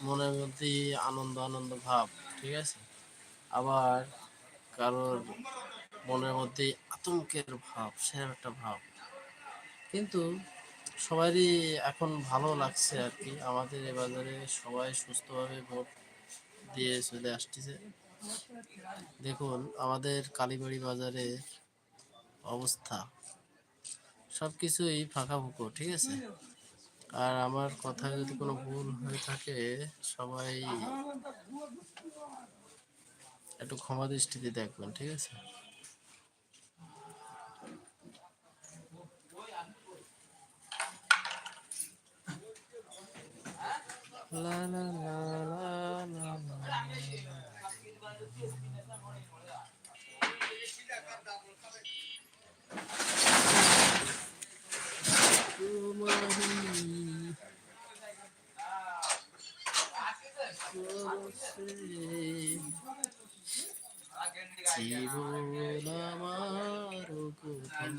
মনের মধ্যে আনন্দ আনন্দ ভাব, ঠিক আছে? আবার কারোর মনের মধ্যে আতঙ্কের ভাব সেরকম একটা ভাব। কিন্তু সবারই এখন ভালো লাগছে আর কি। আমাদের এ বাজারে সবাই সুস্থভাবে ভোট দিয়ে চলে আসতেছে। দেখুন, আমাদের কালীবাড়ি বাজারের অবস্থা। সব কিছুই ফাঁকা ফুকো, ঠিক আছে? আর আমার কথা যদি কোনো ভুল হয়ে থাকে, সবাই একটু ক্ষমা দৃষ্টিতে দেখবেন, ঠিক আছে? লা লা লা লা। তোমারই জীবন আমার গোপন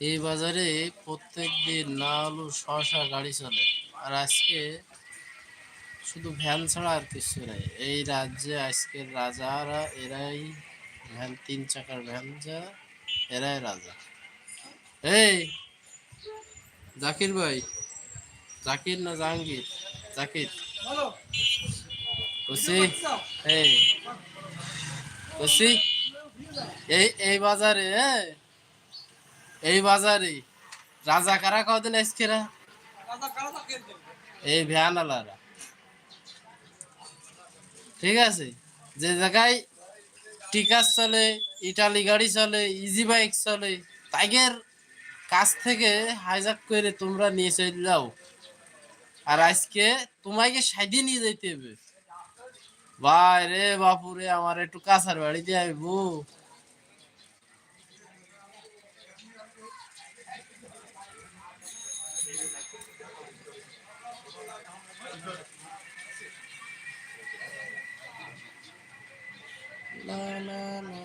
এই বাজারে প্রত্যেক দিন না হলেও শশা গাড়ি চলে। আর আজকে শুধু ভ্যান ছাড়া আর কিছু নেই। এই রাজ্যে আজকের রাজারা এরাই ভ্যান তিন চাকার ভ্যান যা এরাই রাজা। এই জাকির ভাই জাকির না জাহাঙ্গীর? জাকির। এই এই বাজারে এ, এই বাজারে। রাজা কারা কদিন আজকেরা এই ভ্যান ঠিক আছে? যে জায়গায় টিকাস চলে ইটালি গাড়ি চলে ইজি বাইক চলে তাইগের কাছ থেকে হাইজাক করে তোমরা নিয়ে চলে যাও। আর আজকে তোমাকে সাইডে নিয়ে যাইতে হবে। ভাই রে বাপুরে আমার একটু কাছার বাড়িতে আইবো। La la la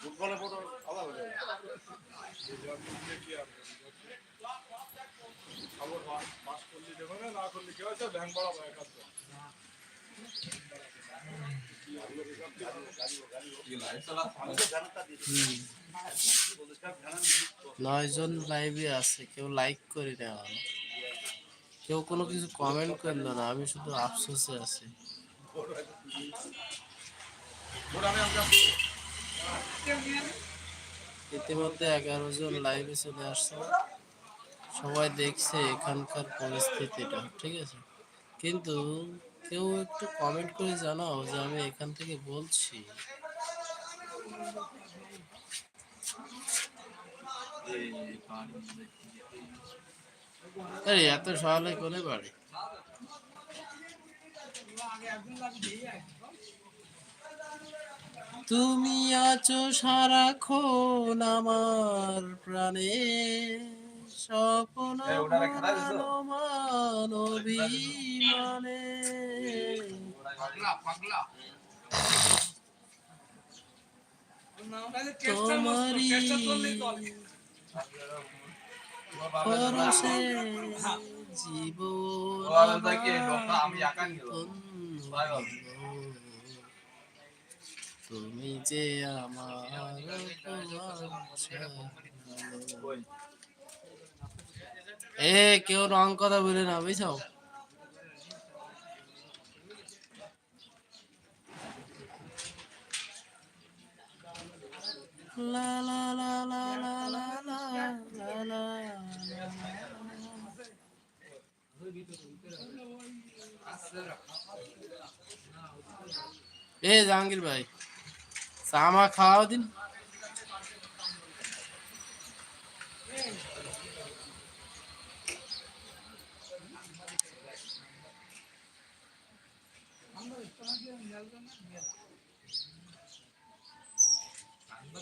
ফুটবলে ফটো আলাদা খবর পাস পাস করলে না করলে কি হয়েছে ব্যাংক বাড়াবো একাত্তর আমাকে জানাটা দিয়ে দিন। প্রতিষ্ঠান জানান দিন। নয় জন লাইভে আছে, কেউ লাইক করে আমার। কেউ কোনো কিছু কমেন্ট করল না আমি শুধু আফসোসে আছি। ইতিমধ্যে এগারো জন লাইভে চলে আসছে। সবাই দেখছে এখানকার পরিস্থিতিটা, ঠিক আছে? কিন্তু কেউ একটু কমেন্ট করে জানাও যে আমি এখান থেকে বলছি। আরে এত সকালে কোনে বাড়ি তুমি আছো সারাক্ষণ আমার প্রাণে স্বপ্ন এ, ওনারা পরশে জীবন তুমি যে আমার এ কেউ রং কথা বলে না বুঝছ? লা লা লা লা লা লা লা লা লা এ জাহাঙ্গীর ভাই, চা মা খাওয়াও দিন।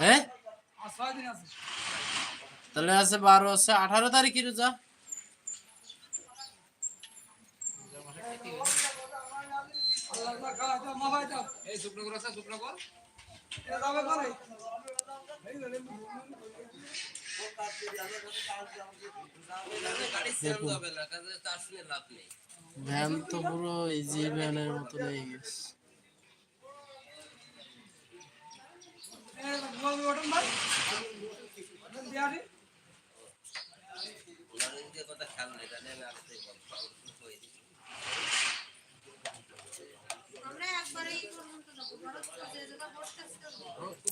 হ্যাঁ? তাহলে আছে বারো, আছে আঠারো তারিখে রোজা। এই ভ্যান তো পুরো ইজি ভ্যানের মতো হয়ে গেছে আমরা একবারে এই পর্যন্ত যাব খরচটা যে জায়গা বসতেছে খুব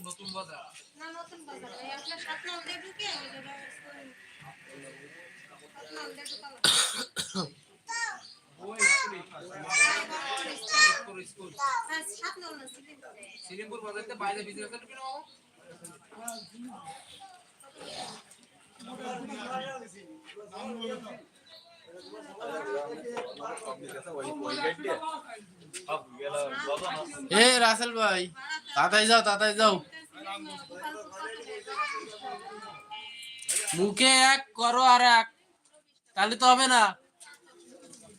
নতুন বাজার। না নতুন বাজার। এই আপনার সাত নাম দিয়ে ঢুকে ওই জায়গায় কেন এ, রাসেল ভাই, তাড়াতাড়ি যাও তাড়াতাড়ি যাও। মুখে এক, করো আর এক। তাহলে তো হবে না।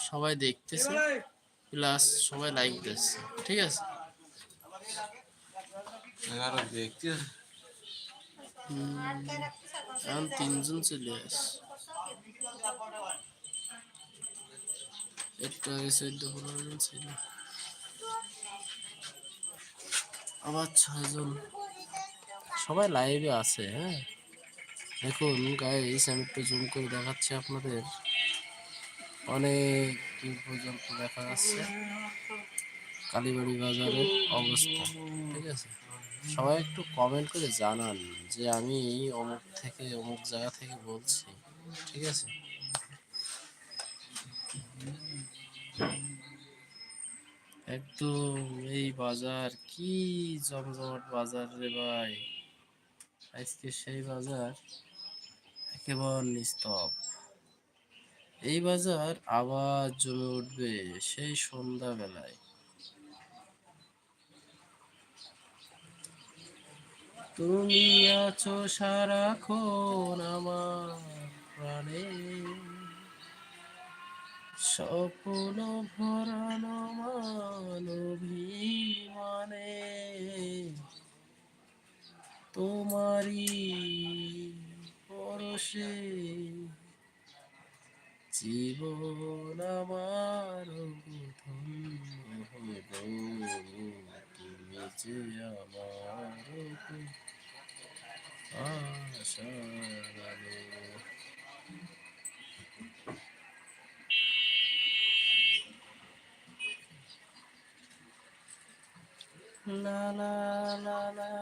সবাই দেখতেছে প্লাস সবাই লাইক দিচ্ছে ঠিক আছে? এখন তিনজন চলে আসে একটু আগে চোদ্দ পনেরো জন ছিল। আবার ছজন সবাই লাইভে আছে হ্যাঁ? দেখুন গাইস আমি একটু জুম করে দেখাচ্ছি আপনাদের। অনেক দূর পর্যন্ত দেখা যাচ্ছে। কালীবাড়ি বাজারের অবস্থা, ঠিক আছে? সবাই একটু কমেন্ট করে জানান যে আমি অমুক থেকে, অমুক জায়গা থেকে বলছি, ঠিক আছে? একদম এই বাজার, কি জমজমাট বাজার রে ভাই। আজকে সেই বাজার একেবারে নিস্তব এই বাজার আবার জমে উঠবে সেই সন্ধ্যা বেলায় তুমি আছো সারাক্ষণ আমার প্রাণে। স্বপ্ন ভরানো মানবিমানে। তোমারই পর বসে জীবন আমার ধন্য তুমি যে আমার La la la la la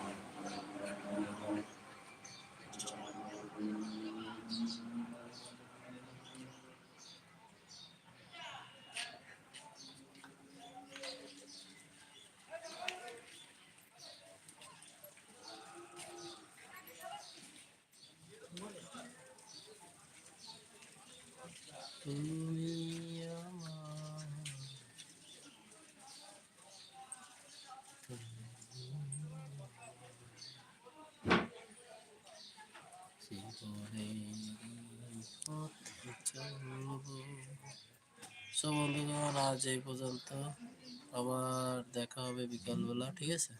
তুমি সো বন্ধুগণ আজ এই পর্যন্ত আবার দেখা হবে বিকালবেলা ঠিক আছে